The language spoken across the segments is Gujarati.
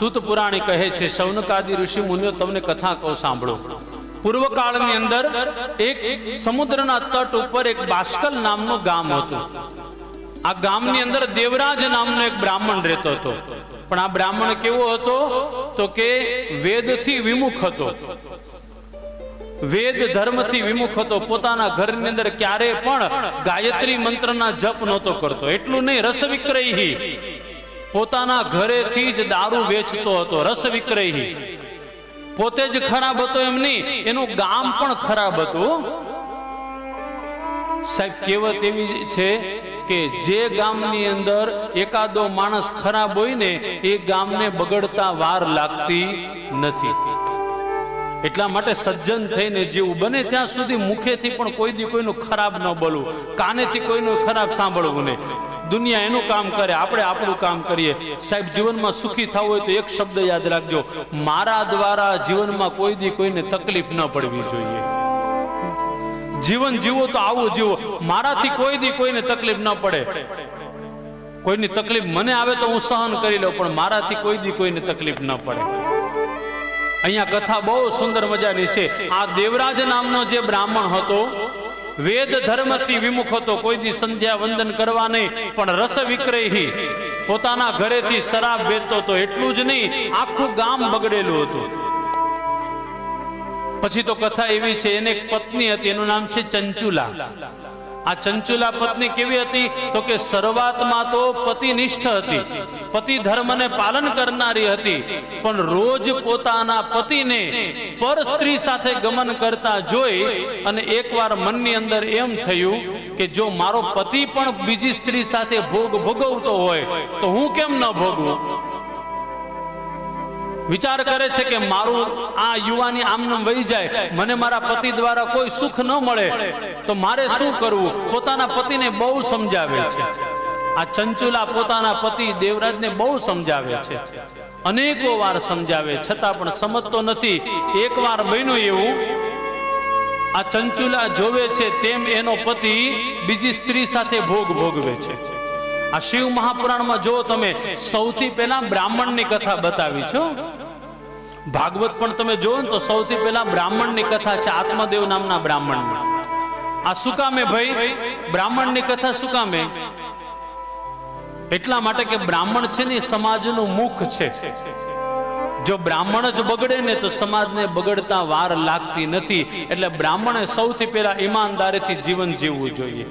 સૂત પુરાણી કહે છે, શૌનકાદી ઋષિ મુનિઓ, તમને કથા કહો સાંભળો. પૂર્વકાળની અંદર એક સમુદ્રના તટ ઉપર એક બાસ્કલ નામનું ગામ હતું. આ ગામની અંદર દેવરાજ નામનો એક બ્રાહ્મણ રહેતો હતો. પણ આ બ્રાહ્મણ કેવો હતો? તો કે વેદથી વિમુખ હતો. વેદ ધર્મથી વિમુખ હતો. પોતાના ઘરની અંદર ક્યારે પણ ગાયત્રી મંત્રના જપ નહોતો કરતો. એટલું નહીં રસ વિક્રયી પોતાના ઘરેથી જ દારૂ વેચતો હતો, રસ વિક્રય પોતે જ ખરાબ હતો એમ નહીં, એનું ગામ પણ ખરાબ હતું. સાહેબ, કહેવત એવી છે કે જે ગામની અંદર એકાદો માણસ ખરાબ હોય ને, એ ગામને બગડતા વાર લાગતી નથી. એટલા માટે સજ્જન થઈને જેવું બને, ત્યાં સુધી મુખેથી પણ કોઈ દી કોઈનું ખરાબ ન બોલવું, કાનેથી કોઈનું ખરાબ સાંભળવું નહીં. દુનિયા એનું કામ કરે, આપણે આપણું કામ કરીએ. સાહેબ, જીવનમાં સુખી થવું હોય તો એક શબ્દ યાદ રાખજો. મારા દ્વારા જીવનમાં કોઈ દી કોઈને તકલીફ ન પડવી જોઈએ. જીવન જીવો તો આવું જીવો. મારાથી કોઈ દી કોઈને તકલીફ ન પડે. કોઈની તકલીફ મને આવે તો હું સહન કરી લઉં, પણ મારાથી કોઈ દી કોઈને તકલીફ ન પડે. અહીંયા કથા બહુ સુંદર મજાની છે. આ દેવરાજ નામનો જે બ્રાહ્મણ હતો વેદ ધર્મથી વિમુખ હતો કોઈ દી સંધ્યા વંદન કરવા નહીં, પણ રસ વિક્રયી પોતાના ઘરેથી શરાબ વેચતો હતો એટલું જ નહીં, આખું ગામ બગડેલું હતું. પછી તો કથા એવી છે, એને એક પત્ની હતી, એનું નામ છે ચંચુલા. આ ચંચુલા પત્ની કેવી હતી? તો કે શરૂઆતમાં તો પતિનિષ્ઠ હતી. પતિ ધર્મને પાલન કરનારી હતી. પણ રોજ પોતાના પતિને પર સ્ત્રી સાથે ગમન કરતા જોઈ અને એકવાર મનની અંદર એમ થયું કે જો મારો પતિ પણ બીજી સ્ત્રી સાથે ભોગ ભોગવતો હોય, તો હું કેમ ન ભોગવું? વિચાર કરે છે કે મારું આ યુવાની આમનામ વહી જાય, મને મારા પતિ દ્વારા કોઈ સુખ ન મળે, તો મારે શું કરવું? પોતાના પતિને બહુ સમજાવે છે. આ ચંચુલા પોતાના પતિ દેવરાજને બહુ સમજાવે છે. અનેકો વાર સમજાવે, છતાં પણ સમજતો નથી. એક વાર બન્યું એવું, આ ચંચુલા જોવે છે તેમ એનો પતિ બીજી સ્ત્રી સાથે ભોગ ભોગવે છે. આ શિવ મહાપુરાણમાં જો તમે, સૌથી પહેલા બ્રાહ્મણની કથા બતાવી છો ભાગવત પણ તમે જોવો ને તો સૌથી પહેલા બ્રાહ્મણની કથા છે, આત્મદેવ નામના બ્રાહ્મણની આ શું કામે ભાઈ? બ્રાહ્મણની કથા શું કામે? એટલા માટે કે બ્રાહ્મણ છે ને સમાજનું મુખ છે. જો બ્રાહ્મણ જ બગડે ને તો સમાજને બગડતા વાર લાગતી નથી. એટલે બ્રાહ્મણે સૌથી પહેલા ઈમાનદારીથી જીવન જીવવું જોઈએ.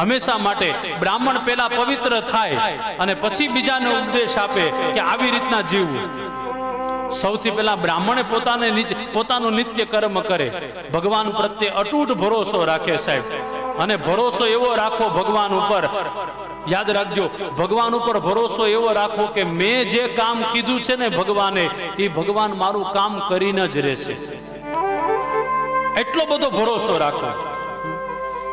હંમેશા માટે બ્રાહ્મણ પહેલા પવિત્ર થાય અને પછી બીજાને ઉપદેશ આપે કે આવી રીતના જીવવું. સૌથી પહેલા બ્રાહ્મણે પોતાને પોતાનું નિત્ય કર્મ કરે. ભગવાન પ્રત્યે અટૂટ ભરોસો રાખે સાહેબ. અને ભરોસો એવો રાખો ભગવાન ઉપર. યાદ રાખજો, ભગવાન ઉપર ભરોસો એવો રાખો કે મેં જે કામ કીધું છે ને ભગવાને, એ ભગવાન મારું કામ કરીને જ રહેશે. એટલો બધો ભરોસો રાખો.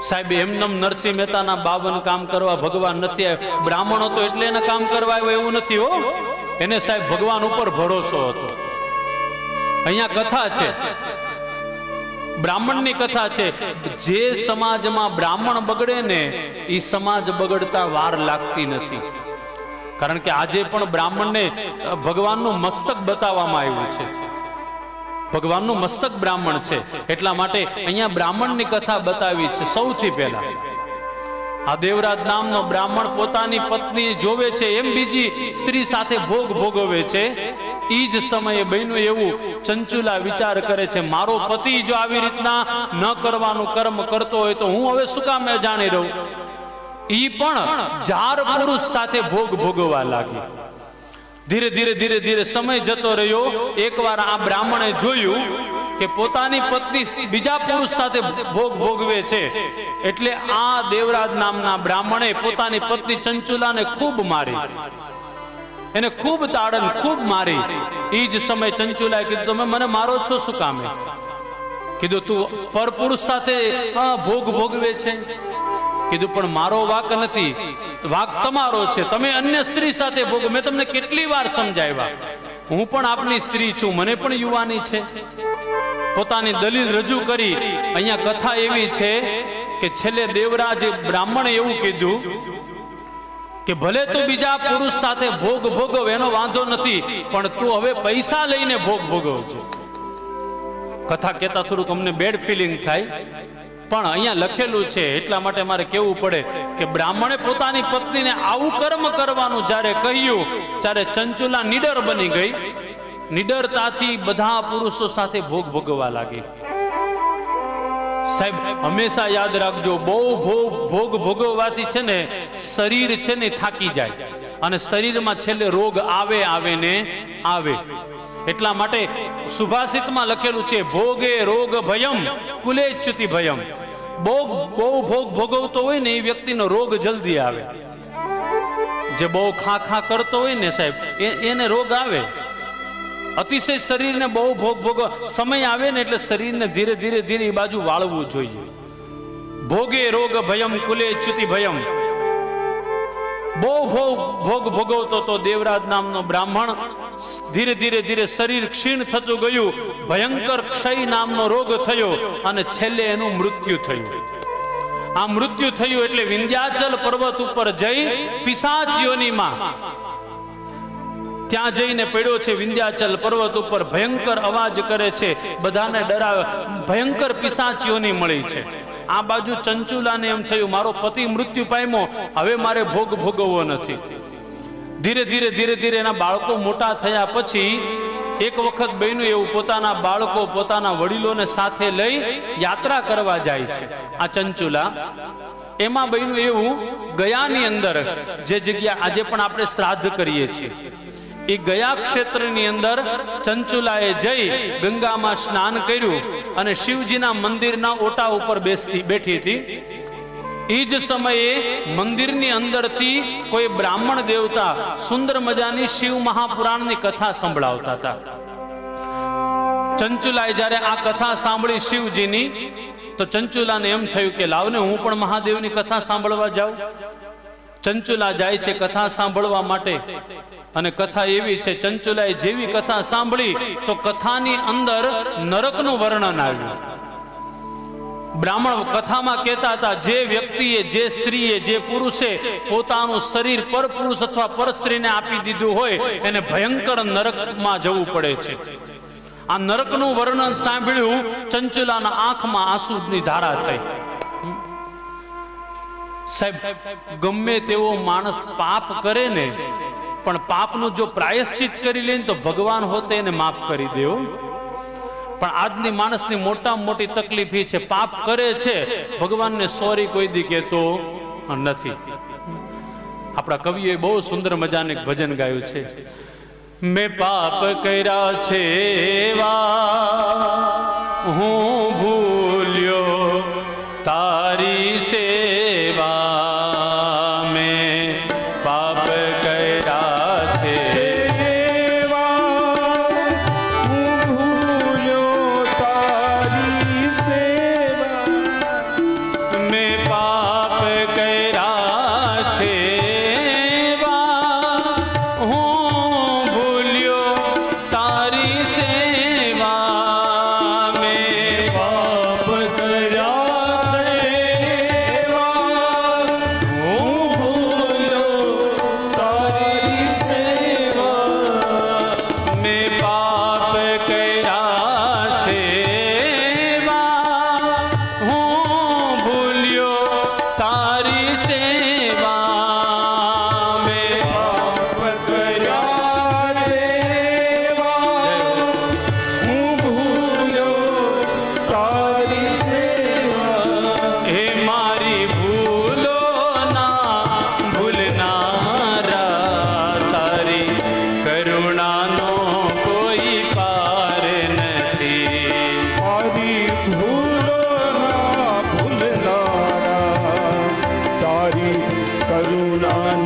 સાહેબ, એમનેમ નરસિંહ મહેતાના બાવન કામ કરવા ભગવાન નથી આવ્યો. બ્રાહ્મણો તો એટલે કામ કરવા આવ્યો એવું નથી હો. એને સાહેબ ભગવાન ઉપર ભરોસો હતો. અહીંયા કથા છે. બ્રાહ્મણની કથા છે. જે સમાજમાં બ્રાહ્મણ બગડે ને એ સમાજ બગડતા વાર લાગતી નથી. કારણ કે આજે પણ બ્રાહ્મણને ભગવાનનું મસ્તક બતાવવામાં આવ્યું છે. ભગવાનનું મસ્તક બ્રાહ્મણ છે. એટલા માટે અહીંયા બ્રાહ્મણની કથા બતાવી છે સૌથી પહેલા. આ દેવરાજ નામનો બ્રાહ્મણ પોતાની પત્ની જોવે છે, એમ બીજી સ્ત્રી સાથે ભોગ ભોગવે છે. એ જ સમયે બહેનો એવું ચંચુલા વિચાર કરે છે, મારો પતિ જો આવી રીતના ન કરવાનું કર્મ કરતો હોય તો હું હવે શું કામ જાણી રહું? ઈ પણ જાર પુરુષ સાથે ભોગ ભોગવવા લાગી. ધીરે ધીરે ધીરે ધીરે સમય જતો રહ્યો. એકવાર આ બ્રાહ્મણે જોયું કે પોતાની પત્ની બીજા પુરુષ સાથે ભોગ ભોગવે છે. એટલે આ દેવરાજ નામના બ્રાહ્મણે પોતાની પત્ની ચંચુલાને ખૂબ મારી. એને ખૂબ તાડન ખૂબ મારી. એ જ સમય ચંચુલાએ કીધું, તમે મને મારો છો શું કામે? કીધું, તું પરપુરુષ સાથે ભોગ ભોગવે છે. કીધું, પણ મારો વાક નથી. વાક તમારો છે. તમે અન્ય સ્ત્રી સાથે ભોગ. મેં તમને કેટલી વાર સમજાવ્યા. હું પણ આપની સ્ત્રી છું, મને પણ યુવાની છે. પોતાની દલીલ રજૂ કરી, અહીંયા કથા એવી છે કે છેલ્લે દેવરાજ બ્રાહ્મણે એવું કીધું કે ભલે તું બીજા પુરુષ સાથે ભોગ ભોગવ, એનો વાંધો નથી, પણ તું હવે પૈસા લઈને ભોગ ભોગવજો. કથા કહેતા થોડુંક અમને બેડ ફિલિંગ થાય. પણ અહીંયા લખેલું છે, એટલા માટે મારે કેવું પડે કે બ્રાહ્મણે પોતાની પત્નીને આવું કર્મ કરવાનું જ્યારે કહ્યું, ત્યારે ચંચુલા નિડર બની ગઈ. નિડરતાથી બધા પુરુષો સાથે ભોગ ભોગવવા લાગી. સાહેબ, હંમેશા યાદ રાખજો, બહુ ભોગ ભોગ ભોગવવાથી છે ને શરીર છે ને થાકી જાય. અને શરીરમાં છેલ્લે રોગ આવે આવે ને આવે. એટલા માટે સુભાષિતમાં લખેલું છે, ભોગે રોગ ભયમ કુલે ચ્યુતિ ભયમ. બહુ બહુ ભોગ ભોગવતો હોય ને એ વ્યક્તિનો રોગ જલ્દી આવે. જે બહુ ખા ખા કરતો હોય ને સાહેબ એને રોગ આવે. અતિશય શરીરને બહુ ભોગ ભોગ સમય આવે ને એટલે શરીરને ધીરે ધીરે ધીરે એ બાજુ વાળવું જોઈએ. ભોગે રોગ ભયમ કુલે ચ્યુતિ ભયમ. બહુ ભોગ ભોગ ભોગવતો તો દેવરાજ નામનો બ્રાહ્મણ ધીરે ધીરે ધીરે શરીર ક્ષીણ થતું ગયું. ભયંકર ક્ષય નામનો રોગ થયો અને છેલ્લે એનું મૃત્યુ થયું. આ મૃત્યુ થયું એટલે વિંધ્યાચલ પર્વત ઉપર જઈ પિસાચીઓની માં. ત્યાં જઈને પડ્યો છે વિંધ્યાચલ પર્વત ઉપર. ભયંકર અવાજ કરે છે. બધાને ડરાવે. ભયંકર પિસાચીઓની મળી છે. આ બાજુ ચંચુલાને એમ થયું, મારો પતિ મૃત્યુ પામ્યો. હવે મારે ભોગ ભોગવવો નથી. ધીરે ધીરે ધીરે ધીરે એના બાળકો મોટા થયા પછી એક વખત બન્યું એવું પોતાના બાળકો પોતાના વડીલોને સાથે લઈ યાત્રા કરવા જાય છે. આ ચંચુલા, એમાં બન્યું એવું ગયાની અંદર જે જગ્યા આજે પણ આપણે શ્રાદ્ધ કરીએ છીએ. એ ગયા ક્ષેત્રની અંદર ચંચુલાએ જઈ ગંગામાં સ્નાન કર્યું અને શિવજીના મંદિરના ઓટા ઉપર બેસતી બેઠી હતી. એ જ સમયે મંદિરની અંદરથી કોઈ બ્રાહ્મણ દેવતા સુંદર મજાની શિવ મહાપુરાણની કથા સંભળાવતા હતા. ચંચુલાએ જ્યારે આ કથા સાંભળી શિવજીની, તો ચંચુલાને એમ થયું કે, લાવને, હું પણ મહાદેવની કથા સાંભળવા જાઉં. ચંચુલા જાય છે કથા સાંભળવા માટે અને કથા એવી છે, ચંચુલાએ જેવી કથા સાંભળી, તો કથાની અંદર નરકનું વર્ણન આવ્યું. બ્રાહ્મણ કથામાં કહેતા હતા, જે વ્યક્તિએ, જે સ્ત્રીએ, જે પુરુષે પોતાનું શરીર પર પુરુષ અથવા પર સ્ત્રીને આપી દીધું હોય, એને ભયંકર નરકમાં જવું પડે છે. આ નરકનું વર્ણન સાંભળ્યું, ચંચુલાના આંખમાં આંસુની ધારા થઈ. સાહેબ, ગમે તેવો માણસ પાપ કરે ને, પણ પાપનું જો પ્રાયશ્ચિત કરી લે તો ભગવાન હોતે એને માફ કરી દેવો પણ આજની માણસની મોટા મોટી તકલીફ છે. પાપ કરે છે. ભગવાનને સોરી કોઈ દી કહેતો નથી. આપણા કવિએ બહુ સુંદર મજાનું ભજન ગાયું છે. મેં પાપ કર્યા છે હું કરુણાનો કોઈ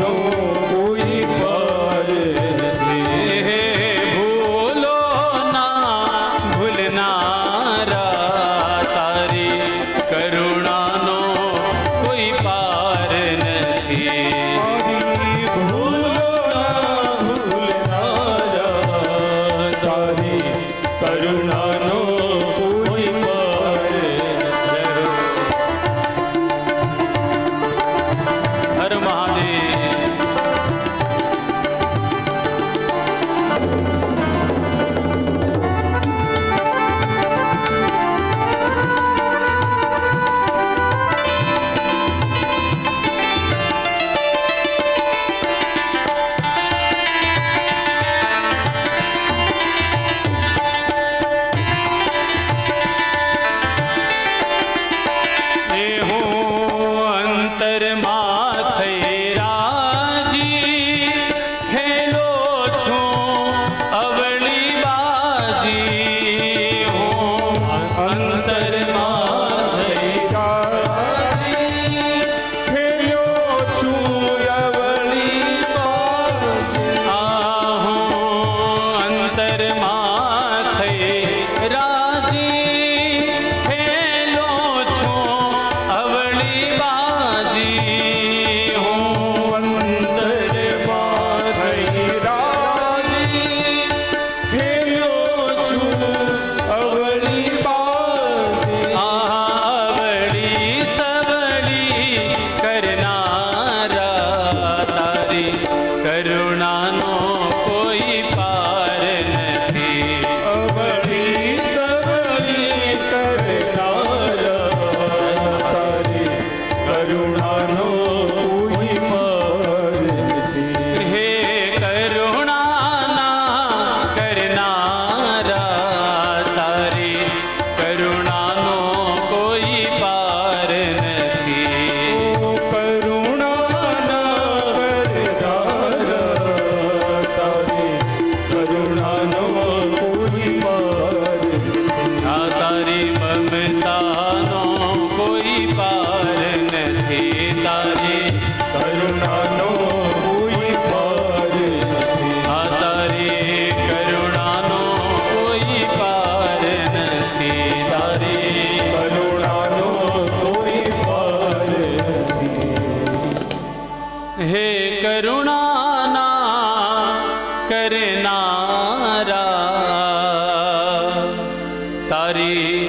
તારી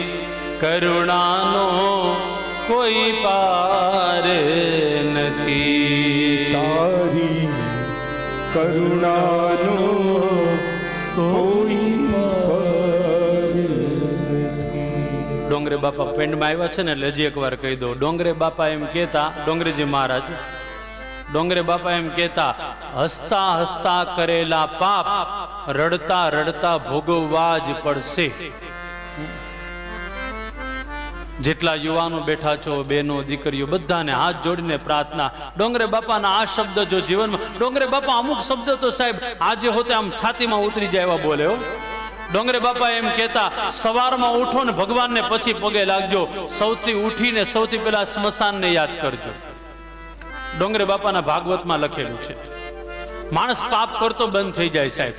કરુણાનો કોઈ પાર નથી. તારી કરુણાનો કોઈ ડોંગરે બાપા પેન્ડમાં આવ્યા છે ને એટલે હજી એકવાર કહી દો ડોંગરે બાપા એમ કહેતા ડોંગરેજી મહારાજ ડોંગરે બાપા એમ કહેતા હસતા હસતા કરેલા પાપ રડતા રડતા ભોગવવા જ પડશે. જેટલા યુવાનો બેઠા છો, બહેનો, દીકરીઓ, બધાને હાથ જોડીને પ્રાર્થના. ડોંગરે બાપાના આ શબ્દ જો જીવનમાં, ડોંગરે બાપા અમુક શબ્દ તો સાહેબ, આજે હોતે આમ છાતીમાં ઉતરી જાય એવા બોલે હો. ડોંગરે બાપા એમ કહેતા, સવારમાં ઉઠો ને ભગવાનને પછી પગે લાગજો. સૌથી ઉઠીને સૌથી પહેલા સ્મશાનને યાદ કરજો. ડોંગરે બાપાના ભાગવતમાં લખેલું છે, માણસ પાપ કરતો બંધ થઈ જાય સાહેબ.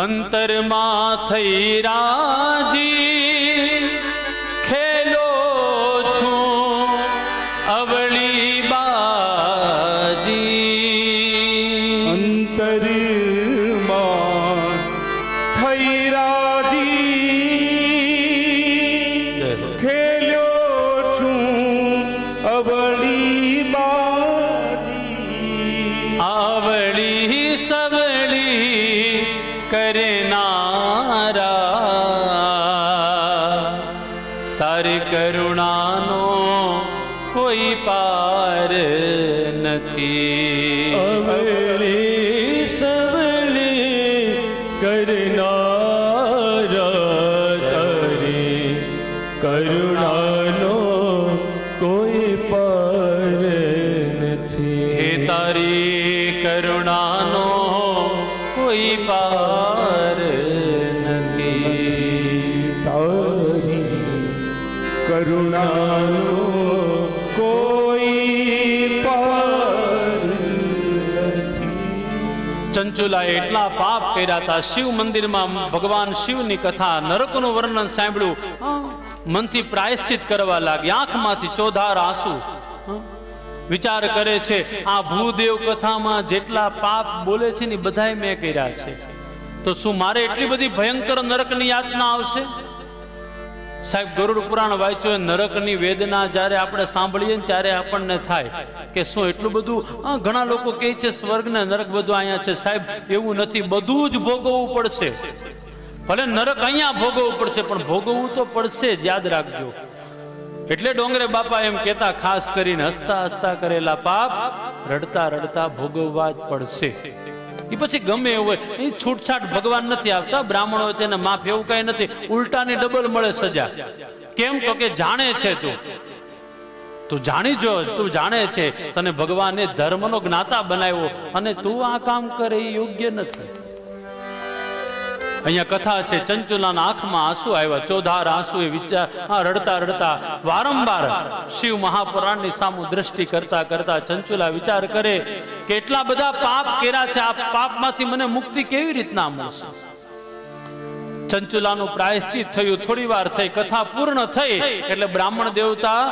અંતરમાં થઈ રાજી ખેલો છું અવળી બાજી. અંતરમાં થઈ રાજી ખેલો છું અવળી બાજી. આવળી ચંચુલાએ એટલા પાપ કર્યા હતા. શિવ મંદિરમાં ભગવાન શિવની કથા નરકનું વર્ણન સાંભળ્યું. મનથી પ્રાયશ્ચિત કરવા લાગ્યા આંખમાંથી ચોધાર આંસુ. વિચાર કરે છે, આ ભૂદેવ કથામાં જેટલા પાપ બોલે છે ને બધાય મેં કર્યા છે. તો શું મારે એટલી બધી ભયંકર નરકની યાતના આવશે? સાહેબ, ગરુડ પુરાણ વાંચ્યો નરકની વેદના જ્યારે આપણે સાંભળીએ ને ત્યારે આપણને થાય કે શું એટલું બધું ઘણા લોકો કહે છે, સ્વર્ગ ને નરક બધું અહીંયા છે. સાહેબ, એવું નથી, બધું જ ભોગવવું પડશે. ભલે નરક અહીંયા ભોગવવું પડશે, પણ ભોગવવું તો પડશે જ, યાદ રાખજો. એટલે ડોંગરે બાપા એમ કહેતા, ખાસ કરીને હસતા હસતા કરેલા પાપ રડતા રડતા ભોગવવા જ પડશે. એ પછી ગમે એવું હોય. એ છૂટછાટ ભગવાન નથી આપતા બ્રાહ્મણો તેને માફ એવું કઈ નથી. ઉલટાની ડબલ મળે સજા. કેમ તો કે જાણે છે તું. તું જાણી જો તું જાણે છે. તને ભગવાને ધર્મનો જ્ઞાતા બનાવ્યો અને તું આ કામ કરે એ યોગ્ય નથી. અહીંયા કથા છે, ચંચુલાના આંખમાં આંસુ આવ્યા, ચોધાર આંસુ એ વિચાર રડતા રડતા વારંવાર શિવ મહાપુરાણની સામુ દ્રષ્ટિ કરતા કરતા ચંચુલા વિચાર કરે, કેટલા બધા પાપ કર્યા છે, આ પાપમાંથી મને મુક્તિ કેવી રીતના મળશે? ચંચુલાનું પ્રાયશ્ચિત થયું, થોડી વાર થઈ, કથા પૂર્ણ થઈ, એટલે બ્રાહ્મણ દેવતા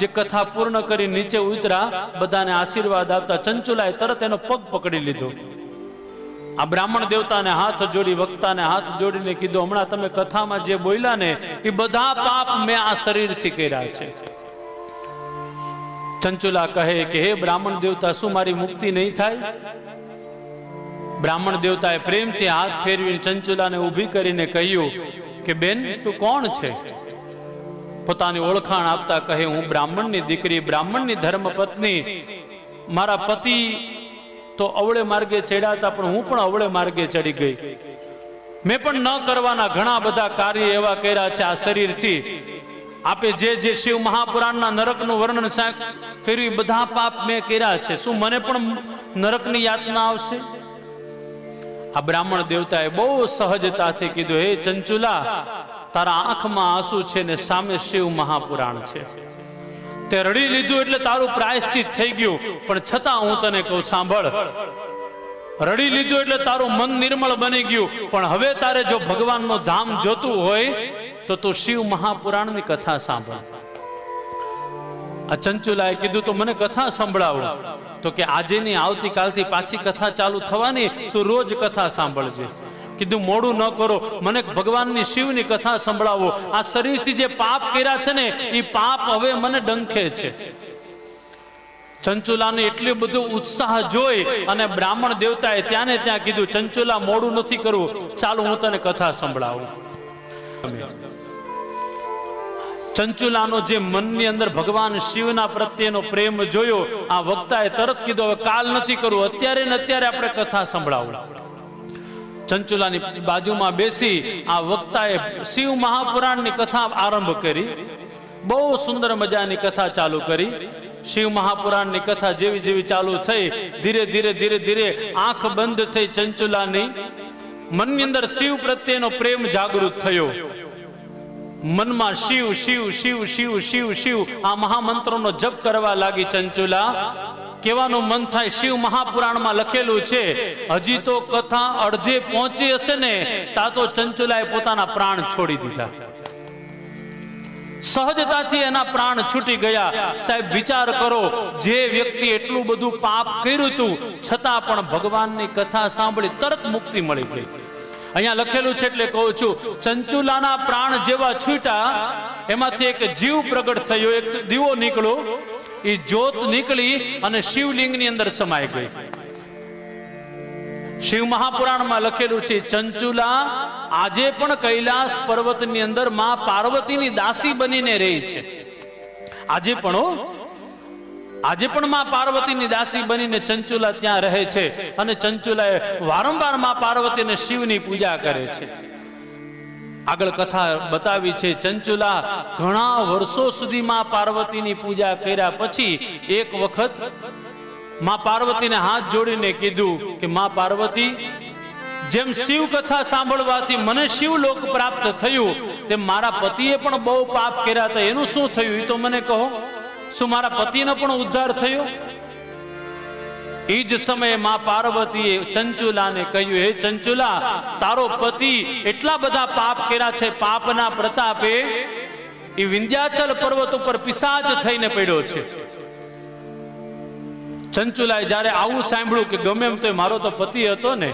જે કથા પૂર્ણ કરી નીચે ઉતરા બધાને આશીર્વાદ આપતા ચંચુલાએ તરત એનો પગ પકડી લીધો. આ બ્રાહ્મણ દેવતાને હાથ જોડી, વક્તાને હાથ જોડીને કીધું, હમણાં તમે કથામાં જે બોલ્યા ને, એ બધા પાપ મેં આ શરીરથી કર્યા છે. ચંચુલા કહે કે, હે બ્રાહ્મણ દેવતા, શું મારી મુક્તિ નહીં થાય? બ્રાહ્મણ દેવતાએ પ્રેમથી હાથ ફેરવીને ચંચુલાને ઊભી કરીને કહ્યું કે, બેન, તું કોણ છે? પોતાની ઓળખાણ આપતા કહે, હું બ્રાહ્મણની દીકરી, બ્રાહ્મણની ધર્મપત્ની. મારા પતિ તો અવળે માર્ગે ચડ્યા હતા, પણ હું પણ અવળે માર્ગે ચડી ગઈ. મેં પણ ન કરવાના ઘણા બધા કાર્ય એવા કર્યા છે આ શરીરથી. આપે જે જે શિવ મહાપુરાણના નરકનું વર્ણન કર્યું બધા પાપ મેં કર્યા છે. શું મને પણ નરકની યાતના આવશે? આ બ્રાહ્મણ દેવતાએ બહુ સહજતાથી કીધું, હે ચંચુલા, તારા આંખમાં આંસુ છે ને સામે શિવ મહાપુરાણ છે. તે રડી લીધું એટલે તારું પ્રાયશ્ચિત થઈ ગયું. પણ છતાં હું તને કહું, સાંભળ. રડી લીધું એટલે તારું મન નિર્મળ બની ગયું. પણ હવે તારે જો ભગવાનનો ધામ જોતું હોય, તો તું શિવ મહાપુરાણની કથા સાંભળ. આ ચંચુલાએ કીધું, તો મને કથા સંભળાવો. તો કે, આજે ની આવતીકાલથી પાછી કથા ચાલુ થવાની. તું રોજ કથા સાંભળજે. કીધું, મોડું ન કરો. મને ભગવાનની શિવની કથા સંભળાવો. આ શરીરથી જે પાપ કર્યા છે ને એ પાપ હવે મને ડંખે છે. ચંચુલાને એટલો બધો ઉત્સાહ જોઈ અને બ્રાહ્મણ દેવતાએ ત્યાં ને ત્યાં કીધું, ચંચુલા, મોડું નથી કરવું. ચાલો, હું તને કથા સંભળાવું. ચંચુલાનો જે મનની અંદર ભગવાન શિવના પ્રત્યેનો પ્રેમ જોયો, આ વક્તાએ તરત કીધું, હવે કાલ નથી કરવું અત્યારે ને અત્યારે આપણે કથા સંભળાવું. ચંચુલાની બાજુમાં બેસી આ વક્તાએ શિવ મહાપુરાણની કથા આરંભ કરી. બહુ સુંદર મજાની કથા ચાલુ કરી. શિવ મહાપુરાણની કથા જેવી જેવી ચાલુ થઈ, ધીરે ધીરે ધીરે ધીરે આંખ બંધ થઈ ચંચુલાની. મનની અંદર શિવ પ્રત્યેનો પ્રેમ જાગૃત થયો. મનમાં શિવ શિવ શિવ શિવ શિવ શિવ આ મહામંત્રોનો જપ કરવા લાગી ચંચુલા. કહેવાનું મન થાય, શિવ મહાપુરાણમાં લખેલું છે, હજી તો કથા અડધે પહોંચી હશે ને, તા તો ચંચુલાએ પોતાના પ્રાણ છોડી દીધા. સહજતાથી એના પ્રાણ છૂટી ગયા. સાહેબ, વિચાર કરો, જે વ્યક્તિ એટલું બધું પાપ કર્યું હતું છતાં પણ ભગવાનની કથા સાંભળી તરત મુક્તિ મળી ગઈ. અહીંયા લખેલું છે એટલે કહું છું, ચંચુલાના પ્રાણ જેવા છૂટા, એમાંથી એક જીવ પ્રગટ થયો, એક દીવો નીકળ્યો એ જ્યોત નીકળી અને શિવલિંગની અંદર સમાઈ ગઈ. શિવ મહાપુરાણમાં લખેલું છે, ચંચુલા, આજે પણ કૈલાસ પર્વતની અંદરમાં પાર્વતીની દાસી બનીને રહી છે. આજે પણ આજે પણ માં પાર્વતીની દાસી બનીને ચંચુલા ત્યાં રહે છે અને ચંચુલા વારંવારમાં પાર્વતી અને શિવની પૂજા કરે છે. આગળ કથા બતાવી છે, ચંચુલા, ઘણા વર્ષો સુધી માં પાર્વતીની પૂજા કર્યા પછી એક વખતમાં પાર્વતીને હાથ જોડીને કીધું કે, માં પાર્વતી, જેમ શિવ કથા સાંભળવાથી મને શિવલોક પ્રાપ્ત થયું, તેમ મારા પતિએ પણ બહુ પાપ કર્યા હતા. એનું શું થયું? એ તો મને કહો. શું મારા પતિનો પણ ઉદ્ધાર થયો? એ જ સમયે માં પાર્વતીએ ચંચુલાને કહ્યું, હે ચંચુલા, તારો પતિ એટલા બધા પાપ કર્યા છે, પાપના પ્રતાપે એ વિંધ્યાચલ પર્વત ઉપર પિશાચ થઈને પડ્યો છે. ચંચુલાએ જ્યારે આવું સાંભળ્યું કે ગમે એમ તો મારો તો પતિ હતો ને,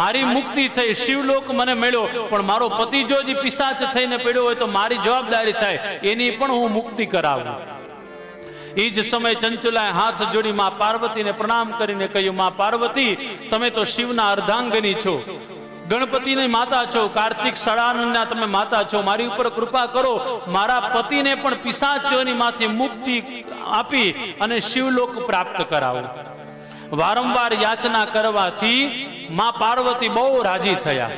મારી મુક્તિ થઈ, શિવલોક મને મળ્યો, પણ મારો પતિ જો જે પિશાચ થઈને પડ્યો હોય તો મારી જવાબદારી થાય, એની પણ હું મુક્તિ કરાવું. એ જ સમયે ચંચુલાએ હાથ જોડી માં પાર્વતીને પ્રણામ કરીને કહ્યું, માં પાર્વતી, તમે તો શિવના અર્ધાંગની છો. ગણપતિની માતા છો, કાર્તિક સડાનંદના તમે માતા છો. મારી ઉપર કૃપા કરો. મારા પતિને પણ પિશાચોની માંથી મુક્તિ આપી અને શિવલોક પ્રાપ્ત કરાવો. વારંવાર યાચના કરવાથી માં પાર્વતી બહુ રાજી થયા.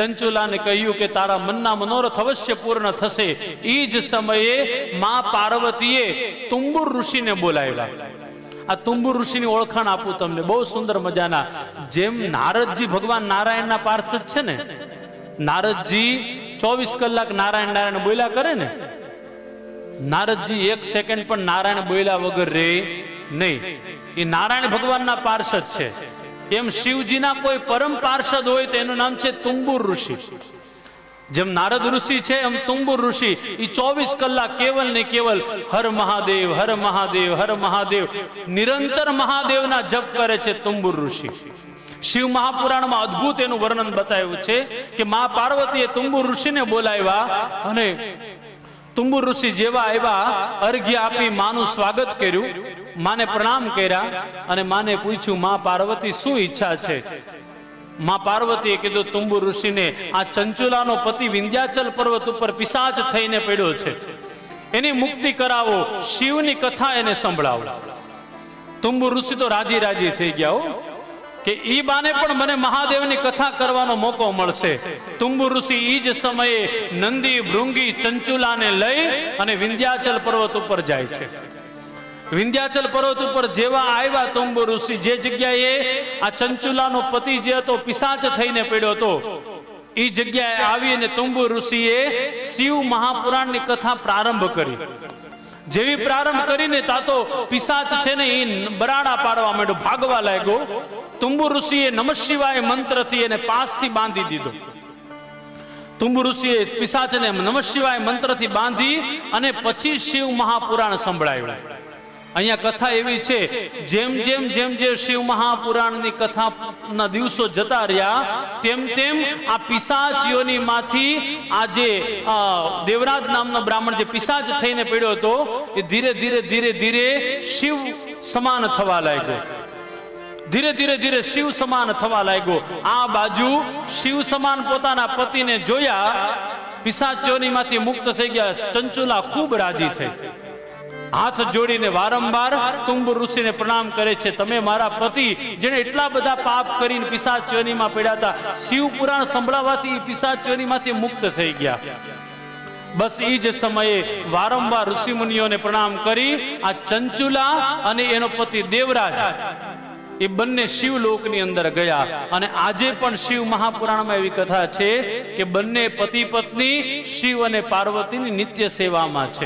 ચંચુલાને કહ્યું કે તારા મનના મનોરથ અવશ્ય પૂર્ણ થશે. એ જ સમયે મા પાર્વતીએ તુંબુર ઋષિને બોલાવ્યા. આ તુંબુર ઋષિની ઓળખાણ આપું તમને. બહુ સુંદર મજાના. જેમ નારદજી ભગવાન નારાયણના પાર્ષદ છે ને, નારદજી ચોવીસ કલાક નારાયણ નારાયણ બોલ્યા કરે ને, નારદજી એક સેકન્ડ પણ નારાયણ બોલ્યા વગર રે નહીં. એ નારાયણ ભગવાનના પાર્ષદ છે. એમ શિવજીના કોઈ પરમ પાર્ષદ હોય તો એનું નામ છે તુંબુર ઋષિ. જેમ નારદ ઋષિ છે, એમ તુંબુર ઋષિ. એ ચોવીસ કલાક કેવલ ને કેવલ હર મહાદેવ હર મહાદેવ હર મહાદેવ, નિરંતર મહાદેવના જપ કરે છે તુંબુર ઋષિ. શિવ મહાપુરાણમાં અદ્ભુત એનું વર્ણન બતાવ્યું છે કે મા પાર્વતીએ તુંબુર ઋષિને બોલાવ્યા અને તુંબુર ઋષિ જેવા આવ્યા, અર્ઘ્ય આપી માનું સ્વાગત કર્યું. માને પ્રણામ કર્યા અને માને પૂછ્યું, મા પાર્વતી, શું ઈચ્છા છે? માં પાર્વતીએ કીધું, તુંબુ ઋષિને આ ચંચુલાનો પતિ વિંધ્યાચલ પર્વત ઉપર પિશાચ થઈને પડ્યો છે. એની મુક્તિ કરાવો, શિવની કથા એને સંભળાવો. તુંબુ ઋષિ તો રાજી રાજી થઈ ગયા હો. કે ઈ બાને પણ મને મહાદેવની કથા કરવાનો મોકો મળશે. તુંબુ ઋષિ ઈ જ સમયે નંદી, ભૃંગી, ચંચુલાને લઈ અને વિંધ્યાચલ પર્વત ઉપર જાય છે. વિંધ્યાચલ પર્વત ઉપર જેવા આવ્યા તુંબુ ઋષિ જે જગ્યાએ આ ચંચુલાનો પતિ જે હતો પિશાચ થઈને પડ્યો હતો એ જગ્યાએ આવીને તુંબુ ઋષિએ શિવ મહાપુરાણની કથા પ્રારંભ કરી. જેવી પ્રારંભ કરીને તા તો પિશાચ છે ને એ બરાડા પાડવા માંડ્યો, ભાગવા લાગ્યો. તુંબુ ઋષિએ નમ શિવાય મંત્રથી એને પાસથી બાંધી દીધો. તુંબુ ઋષિએ પિશાચને નમઃ શિવાય મંત્રથી બાંધી અને પછી શિવ મહાપુરાણ સંભળાયું. અહીંયા કથા એવી છે, જેમ જેમ જેમ જે શિવ મહાપુરાણની કથાના દિવસો જતા રહ્યા, તેમ તેમ આ પિશાચીઓની માંથી આ જે દેવરાજ નામનો બ્રાહ્મણ જે પિશાચ થઈને પડ્યો હતો, એ ધીરે ધીરે ધીરે ધીરે શિવ સમાન થવા લાગ્યો. ધીરે ધીરે ધીરે શિવ સમાન થવા લાગ્યો. આ બાજુ શિવ સમાન પોતાના પતિને જોયા પિશાચીઓની માંથી મુક્ત થઈ ગયા. ચંચુલા ખૂબ રાજી થઈ. હાથ જોડીને વારંવાર તુંબ ઋષિને પ્રણામ કરે છે, તમે મારા પતિ જેને એટલા બધા પાપ કરીને પિશાચ યોનીમાં પડ્યા હતા, શિવ પુરાણ સંભળાવવાથી ઈ પિશાચ યોનીમાંથી મુક્ત થઈ ગયા. બસ એ જ સમયે વારંવાર ઋષિ મુનિઓને પ્રણામ કરી, આ ચંચુલા અને એનો પતિ દેવરાજ એ બંને શિવલોકની અંદર ગયા. અને આજે પણ શિવ મહાપુરાણમાં એવી કથા છે કે બંને પતિ પત્ની શિવ અને પાર્વતીની નિત્ય સેવામાં છે.